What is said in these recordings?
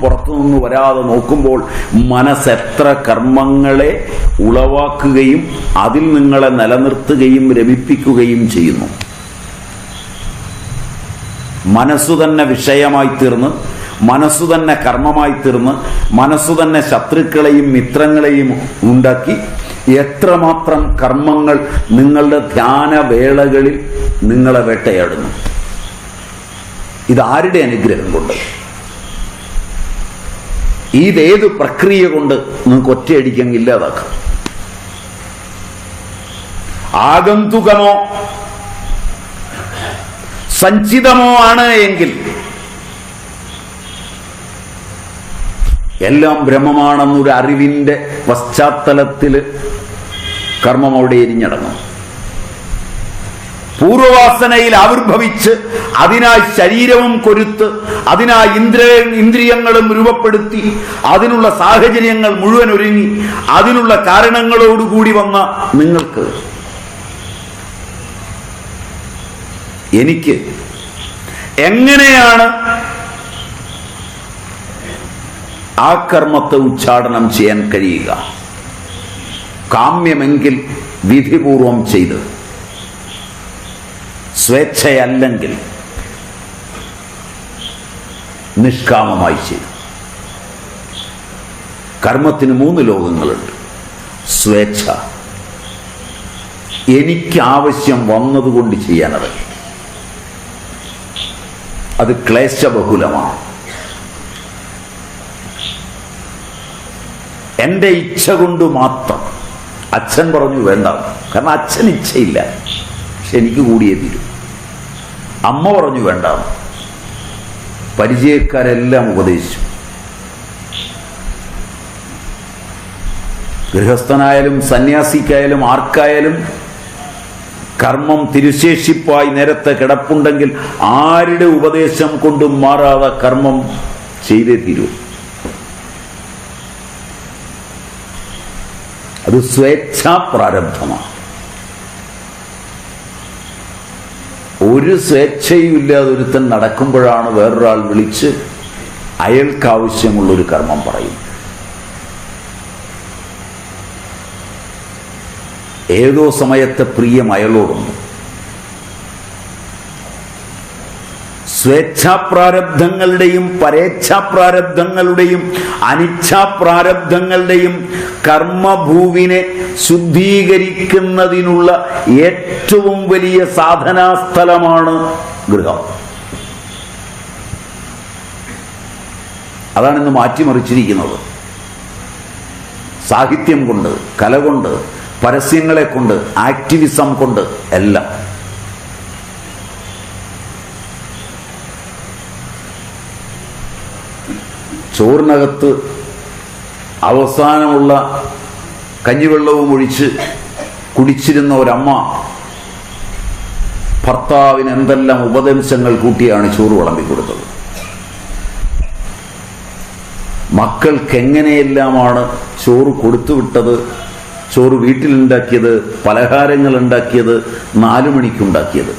പുറത്തുനിന്ന് വരാതെ നോക്കുമ്പോൾ മനസ്സ് എത്ര കർമ്മങ്ങളെ ഉളവാക്കുകയും അതിൽ നിങ്ങളെ നിലനിർത്തുകയും രമിപ്പിക്കുകയും ചെയ്യുന്നു. മനസ്സു തന്നെ വിഷയമായി തീർന്ന് മനസ്സു തന്നെ കർമ്മമായി തീർന്ന് മനസ്സു തന്നെ ശത്രുക്കളെയും മിത്രങ്ങളെയും ഉണ്ടാക്കി എത്രമാത്രം കർമ്മങ്ങൾ നിങ്ങളുടെ ധ്യാനവേളകളിൽ നിങ്ങളെ വേട്ടയാടുന്നു. ഇതാരുടെ അനുഗ്രഹം കൊണ്ട്? ഇതേത് പ്രക്രിയ കൊണ്ട് നിങ്ങൾക്ക് ഒറ്റയടിക്കങ്ങ് ഇല്ലാതാക്കാം. ആഗന്തുകമോ സഞ്ചിതമോ ആണ് എങ്കിൽ എല്ലാം ബ്രഹ്മമാണെന്നൊരു അറിവിന്റെ പശ്ചാത്തലത്തിൽ കർമ്മം അവിടെ എരിഞ്ഞടങ്ങും. പൂർവവാസനയിൽ ആവിർഭവിച്ച് അതിനായി ശരീരവും കൊരുത്ത് അതിനായി ഇന്ദ്ര ഇന്ദ്രിയങ്ങളും രൂപപ്പെടുത്തി അതിനുള്ള സാഹചര്യങ്ങൾ മുഴുവൻ ഒരുങ്ങി അതിനുള്ള കാരണങ്ങളോടുകൂടി വന്ന നിങ്ങൾക്ക്. എനിക്ക് എങ്ങനെയാണ് ആ കർമ്മത്തെ ഉച്ചാടനം ചെയ്യാൻ കഴിയുക? കാമ്യമെങ്കിൽ വിധിപൂർവം ചെയ്ത്. സ്വേച്ഛയല്ലെങ്കിൽ നിഷ്കാമമായി ചെയ്തു. കർമ്മത്തിന് മൂന്ന് ലോകങ്ങളുണ്ട്. സ്വേച്ഛ. എനിക്ക് ആവശ്യം വന്നതുകൊണ്ട് ചെയ്യാനത് അത് ക്ലേശബഹുലമാണ്. എന്റെ ഇച്ഛ കൊണ്ട് മാത്രം അച്ഛൻ പറഞ്ഞു വേണ്ട. കാരണം അച്ഛൻ ഇച്ഛയില്ല. പക്ഷെ എനിക്ക് കൂടിയേ തീരും. അമ്മ പറഞ്ഞു വേണ്ട. പരിചയക്കാരെല്ലാം ഉപദേശിച്ചു. ഗൃഹസ്ഥനായാലും സന്യാസിക്കായാലും ആർക്കായാലും കർമ്മം തിരുശേഷിപ്പായി നേരത്തെ കിടപ്പുണ്ടെങ്കിൽ ആരുടെ ഉപദേശം കൊണ്ടും മാറാതെ കർമ്മം ചെയ്തേ തീരൂ. അത് സ്വേച്ഛാ ഒരു സ്വേച്ഛയും ഇല്ലാതെ ഒരുത്തൻ നടക്കുമ്പോഴാണ് വേറൊരാൾ വിളിച്ച് അയാൾക്കാവശ്യമുള്ളൊരു കർമ്മം പറയും. ഏതോ സമയത്തെ പ്രിയം അയലോടുന്നു സ്വേച്ഛാപ്രാരബ്ധങ്ങളുടെയും പരേച്ഛാപ്രാരബ്ധങ്ങളുടെയും അനിച്ഛാപ്രാരബ്ധങ്ങളുടെയും കർമ്മഭൂവിനെ ശുദ്ധീകരിക്കുന്നതിനുള്ള ഏറ്റവും വലിയ സാധനാസ്ഥലമാണ് ഗൃഹം. അതാണ് ഇന്ന് മാറ്റിമറിച്ചിരിക്കുന്നത്. സാഹിത്യം കൊണ്ട് കല കൊണ്ട് പരസ്യങ്ങളെ കൊണ്ട് ആക്ടിവിസം കൊണ്ട് എല്ലാം. ചോറിനകത്ത് അവസാനമുള്ള കഞ്ഞിവെള്ളവും ഒഴിച്ച് കുടിച്ചിരുന്ന ഒരമ്മ ഭർത്താവിന് എന്തെല്ലാം ഉപദേശങ്ങൾ കൂട്ടിയാണ് ചോറ് വിളമ്പിക്കൊടുത്തത് മക്കൾക്ക് എങ്ങനെയെല്ലാമാണ് ചോറ് കൊടുത്തുവിട്ടത് ചോറ് വീട്ടിലുണ്ടാക്കിയത് പലഹാരങ്ങൾ ഉണ്ടാക്കിയത് നാലു മണിക്കുണ്ടാക്കിയത്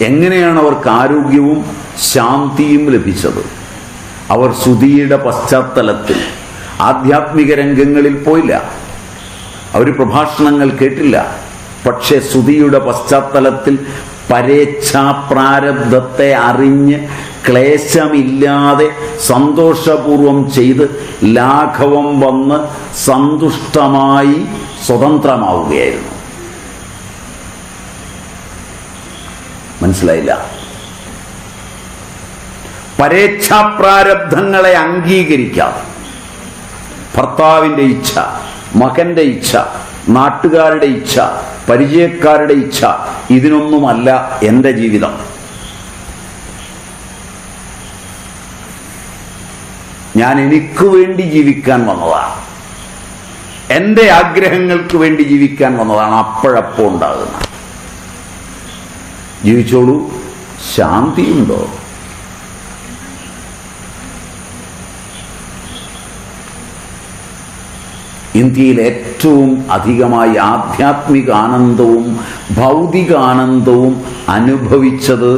എങ്ങനെയാണ് അവർക്ക് ആരോഗ്യവും ശാന്തിയും ലഭിച്ചത്? അവർ ശ്രുതിയുടെ പശ്ചാത്തലത്തിൽ ആധ്യാത്മിക രംഗങ്ങളിൽ പോയില്ല. അവർ പ്രഭാഷണങ്ങൾ കേട്ടില്ല. പക്ഷേ ശ്രുതിയുടെ പശ്ചാത്തലത്തിൽ പരേച്ഛാപ്രാരബ്ധത്തെ അറിഞ്ഞ് ക്ലേശമില്ലാതെ സന്തോഷപൂർവം ചെയ്ത് ലാഘവം വന്ന് സന്തുഷ്ടമായി സ്വതന്ത്രമാവുകയായിരുന്നു. മനസ്സിലായില്ല. പരേച്ഛാപ്രാരബ്ധങ്ങളെ അംഗീകരിക്കാം. ഭർത്താവിന്റെ ഇച്ഛ മകന്റെ ഇച്ഛ നാട്ടുകാരുടെ ഇച്ഛ പരിചയക്കാരുടെ ഇച്ഛ ഇതിനൊന്നുമല്ല എന്റെ ജീവിതം. ഞാൻ എനിക്ക് വേണ്ടി ജീവിക്കാൻ വന്നതാണ്. എന്റെ ആഗ്രഹങ്ങൾക്ക് വേണ്ടി ജീവിക്കാൻ വന്നതാണ് അപ്പോഴപ്പോ ഉണ്ടാകുന്നത്. ജീവിച്ചോളൂ. ശാന്തിയുണ്ടോ? ഇന്ത്യയിൽ ഏറ്റവും അധികമായി ആധ്യാത്മിക ആനന്ദവും ഭൗതികാനന്ദവും അനുഭവിച്ചത്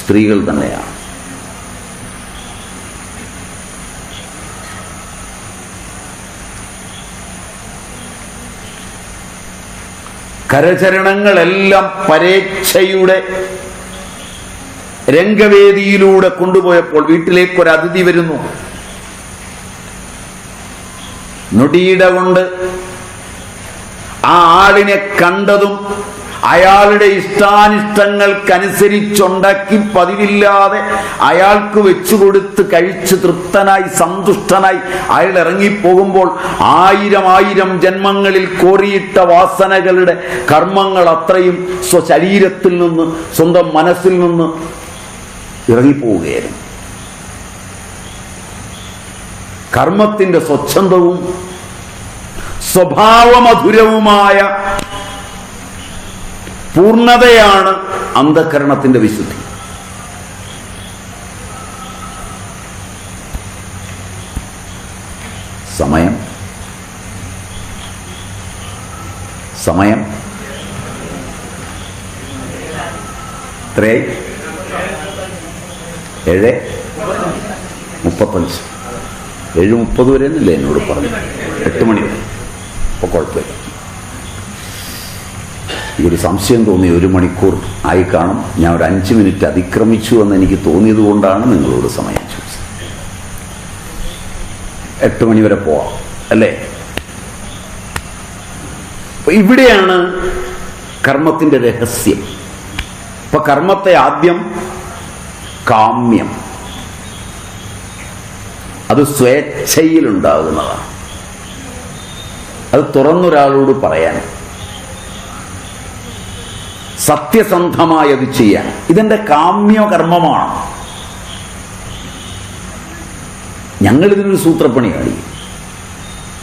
സ്ത്രീകൾ തന്നെയാണ്. കരചരണങ്ങളെല്ലാം പരേച്ഛയുടെ രംഗവേദിയിലൂടെ കൊണ്ടുപോയപ്പോൾ വീട്ടിലേക്ക് ഒരു അതിഥി വരുന്നു. നൊടിയിട കൊണ്ട് ആ ആളിനെ കണ്ടതും അയാളുടെ ഇഷ്ടാനിഷ്ടങ്ങൾക്കനുസരിച്ചുണ്ടാക്കി പതിവില്ലാതെ അയാൾക്ക് വെച്ചു കൊടുത്ത് കഴിച്ച് തൃപ്തനായി സന്തുഷ്ടനായി അയാൾ ഇറങ്ങിപ്പോകുമ്പോൾ ആയിരം ആയിരം ജന്മങ്ങളിൽ കോറിയിട്ട വാസനകളുടെ കർമ്മങ്ങൾ അത്രയും സ്വശരീരത്തിൽ നിന്ന് സ്വന്തം മനസ്സിൽ നിന്ന് ഇറങ്ങിപ്പോവുകയായിരുന്നു. കർമ്മത്തിന്റെ സ്വച്ഛന്തവും സ്വഭാവമധുരവുമായ പൂർണതയാണ് അന്ധകരണത്തിന്റെ വിശുദ്ധി. സമയം. സമയം. ത്രേ ഏഴ് മുപ്പത്തഞ്ച്. ഏഴ് മുപ്പത് വരെ എന്നല്ലേ എന്നോട് പറഞ്ഞു എട്ട് മണി വരെ. അപ്പോൾ കുഴപ്പമില്ല. ഒരു സംശയം തോന്നി. ഒരു മണിക്കൂർ ആയി കാണും ഞാൻ ഒരു അഞ്ച് മിനിറ്റ് അതിക്രമിച്ചു എന്ന് എനിക്ക് തോന്നിയത് കൊണ്ടാണ് നിങ്ങളോട് സമയം ചോദിച്ചത്. എട്ട് മണി വരെ പോവാം അല്ലേ? ഇവിടെയാണ് കർമ്മത്തിന്റെ രഹസ്യം. ഇപ്പൊ കർമ്മത്തെ ആദ്യം കാമ്യം. അത് സ്വേച്ഛയിലുണ്ടാകുന്നതാണ് അത് തുറന്നൊരാളോട് പറയാൻ സത്യസന്ധമായി അത് ചെയ്യാൻ. ഇതെന്റെ കാമ്യകർമ്മമാണ്. ഞങ്ങൾ ഇതിനൊരു സൂത്രപ്പണിയാണ്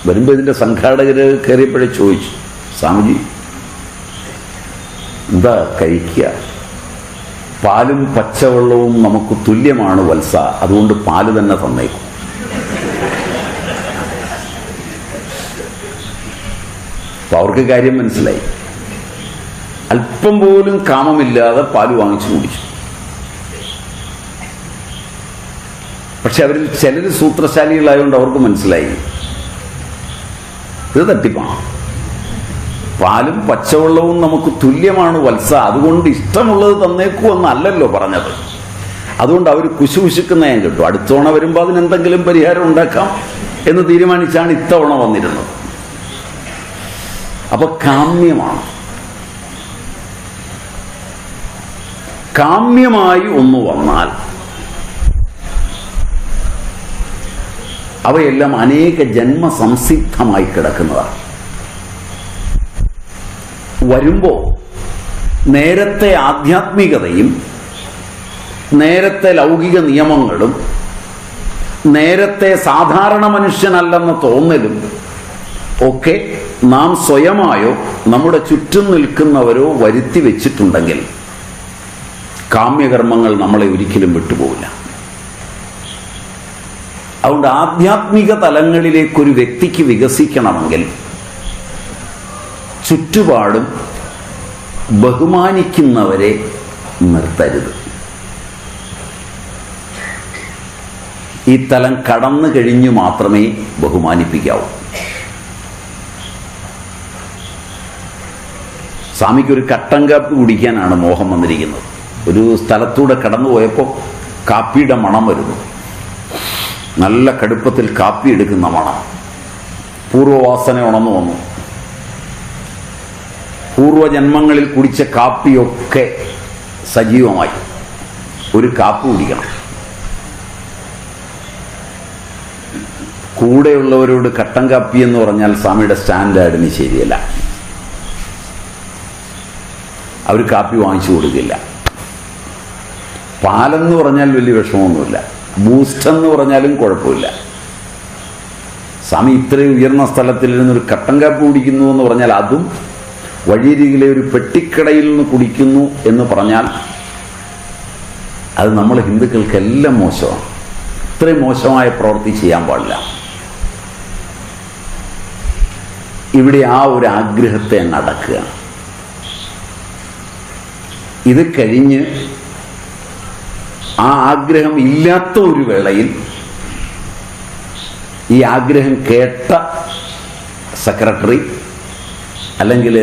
വരുമ്പോൾ ഇതിന്റെ സംഘാടകർ കയറിയപ്പോഴേ ചോദിച്ചു സ്വാമിജി എന്താ കഴിക്കുക? പാലും പച്ചവെള്ളവും നമുക്ക് തുല്യമാണ് വത്സ അതുകൊണ്ട് പാൽ തന്നെ തന്നേക്കും. അപ്പൊ അവർക്ക് കാര്യം മനസ്സിലായി. അല്പം പോലും കാമമില്ലാതെ പാൽ വാങ്ങിച്ചു കുടിച്ചു. പക്ഷെ അവരിൽ ചിലർ സൂത്രശാലികളായതുകൊണ്ട് അവർക്ക് മനസ്സിലായി. ഇത് തട്ടിപ്പാണ്. പാലും പച്ചവെള്ളവും നമുക്ക് തുല്യമാണ് വത്സ. അതുകൊണ്ട് ഇഷ്ടമുള്ളത് തന്നേക്കൂ എന്നല്ലല്ലോ പറഞ്ഞത്. അതുകൊണ്ട് അവർ കുശുകുശുക്കുന്ന ഞാൻ കിട്ടും. അടുത്തവണ വരുമ്പോൾ അതിനെന്തെങ്കിലും പരിഹാരം ഉണ്ടാക്കാം എന്ന് തീരുമാനിച്ചാണ് ഇത്തവണ വന്നിരുന്നത്. അപ്പൊ കാമ്യമാണ്. കാമ്യമായി ഒന്ന് വന്നാൽ അവയെല്ലാം അനേക സംസിദ്ധമായി കിടക്കുന്നതാണ്. വരുമ്പോ നേരത്തെ ആധ്യാത്മികതയും നേരത്തെ ലൗകിക നിയമങ്ങളും നേരത്തെ സാധാരണ മനുഷ്യനല്ലെന്ന തോന്നലും ഒക്കെ നാം സ്വയമായോ നമ്മുടെ ചുറ്റും നിൽക്കുന്നവരോ വരുത്തി വെച്ചിട്ടുണ്ടെങ്കിൽ കാമ്യകർമ്മങ്ങൾ നമ്മളെ ഒരിക്കലും വിട്ടുപോകില്ല അതുകൊണ്ട് ആധ്യാത്മിക തലങ്ങളിലേക്കൊരു വ്യക്തിക്ക് വികസിക്കണമെങ്കിൽ ചുറ്റുപാടും ബഹുമാനിക്കുന്നവരെ നിർത്തരുത്. ഈ തലം കടന്നു കഴിഞ്ഞു മാത്രമേ ബഹുമാനിപ്പിക്കാവൂ. സ്വാമിക്ക് ഒരു കട്ടൻ കാപ്പി കുടിക്കാനാണ് മോഹം വന്നിരിക്കുന്നത്. ഒരു സ്ഥലത്തൂടെ കടന്നു പോയപ്പോൾ കാപ്പിയുടെ മണം വരുന്നു. നല്ല കടുപ്പത്തിൽ കാപ്പി എടുക്കുന്ന മണം. പൂർവവാസന ഉണർന്നു വന്നു. പൂർവജന്മങ്ങളിൽ കുടിച്ച കാപ്പിയൊക്കെ സജീവമായി. ഒരു കാപ്പ് കുടിക്കണം. കൂടെയുള്ളവരോട് കട്ടൻ കാപ്പി എന്ന് പറഞ്ഞാൽ സ്വാമിയുടെ സ്റ്റാൻഡേർഡിന് ശരിയല്ല. അവർ കാപ്പി വാങ്ങിച്ചു കൊടുക്കില്ല. പാലെന്ന് പറഞ്ഞാൽ വലിയ വിഷമമൊന്നുമില്ല. ബൂസ്റ്റ് എന്ന് പറഞ്ഞാലും കുഴപ്പമില്ല. സ്വാമി ഇത്രയും ഉയർന്ന സ്ഥലത്തിലിരുന്ന് ഒരു കട്ടൻ കാപ്പി കുടിക്കുന്നു എന്ന് പറഞ്ഞാൽ അതും വഴിയരികിലെ ഒരു പെട്ടിക്കടയിൽ നിന്ന് കുടിക്കുന്നു എന്ന് പറഞ്ഞാൽ അത് നമ്മൾ ഹിന്ദുക്കൾക്കെല്ലാം മോശമാണ്. ഇത്രയും മോശമായ പ്രവൃത്തി ചെയ്യാൻ പാടില്ല. ഇവിടെ ആ ഒരു ആഗ്രഹത്തെ നടക്കുക ഇത് കഴിഞ്ഞ് ആ ആഗ്രഹം ഇല്ലാത്ത ഒരു വേളയിൽ ഈ ആഗ്രഹം കേട്ട സെക്രട്ടറി അല്ലെങ്കിൽ